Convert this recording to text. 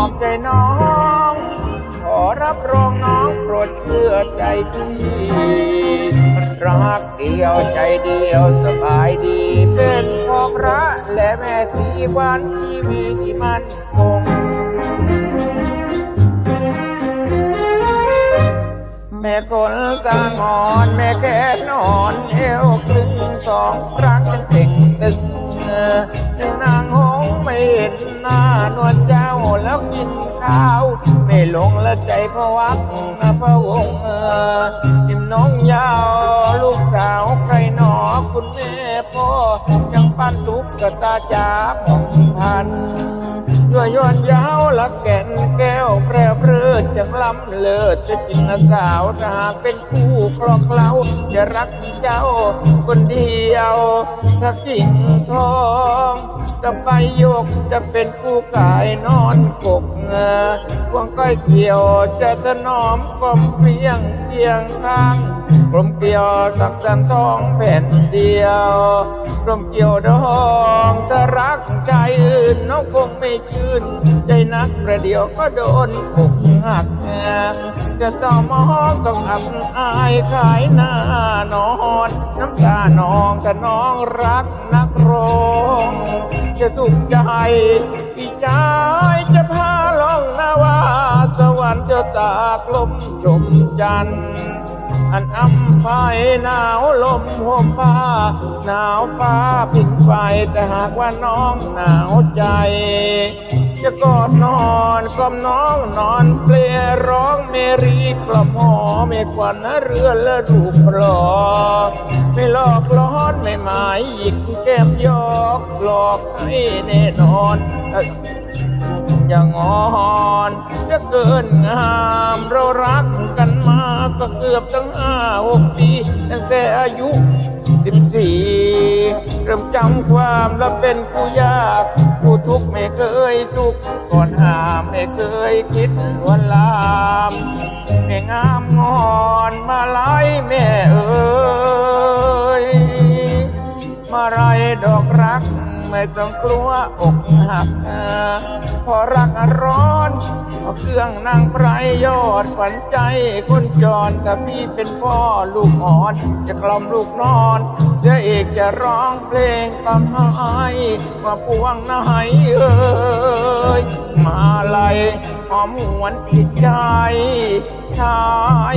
อบใจน้อง ขอรับรองน้องโปรดเชื่อใจพี่รักเดียวใจเดียวสบายดี เป็นพ่อพระและแม่สีวันที่มีที่มันคง แม่คนกางอน แม่แก่นอนเอวครึ่งสองครั้งจป็นเต่งตึงนางโไม่เห็นหน้านวลเจ้าแล้วกินข้าว ไม่ลงและใจพะวักพะวงเออทิมน้องยาว ลูกสาวใครหนอคุณแม่พ่อยังปั้นทุกกตาจากของพันด้วยย้อนยาวละแก่นแก้วแปรเรืดจังล้ำเลิศจะจรินสาวถ้าหากเป็นคู่คลองเล้าจะรักเจ้าคนเดียวถ้ากิ่งทอง จะไปโยกจะเป็นคู่กายนอนกกเงอควงก้อยเกี่ยวจะถนอมกลมเพียงเคียงข้างกลมเกลียวสักสันทองแผ่นเดียวกลมเกลียวดองถ้ารักใจอื่นน้องคงไม่ชื่น ใจนักประเดี๋ยวก็โดนอกหักแงจะต้องมองต้องอับอายขายหน้านอน น้ำตานองถ้าน้องรักนักร้อง สุขใจพี่ชายจะพาล่องนาวาสวรรค์จะตากลมชมจันทร์อันอัมพายหนาวลมห่มผ้าหนาวฟ้าพิงไฟแต่หากว่าน้องหนาวใจ กล่อมน้องนอนเปลร้องเมรีกล่อมหอเมควันเรือและรูปหลอไม่หลอกล้อนไม่หมายหยิกแก้มยอกหลอกให้แน่นอนอย่างอ่อนจะเกินงามเรารักกันมาก็เกือบตั้งห้าหกปีตั้งแต่อายุสิบสี่ เริ่มจำความแล้วเป็นผู้ยากผู้ทุกข์ไม่เคยสุขก่อนหามไม่เคยคิดวนลามแม่งามงอนมาไล่แม่เอ๋ยมาไรดอกรัก ไม่ต้องกลัวอกหักพอรักร้อน เครื่องนางไพรยอดฝันใจคนจรถ้าพี่เป็นพ่อลูกอ่อน จะกล่อมลูกนอนเจะเอกจะร้องเพลงกำให้มาพวงนายเอ้ยมาไลยหอมหวนจิตใจชาย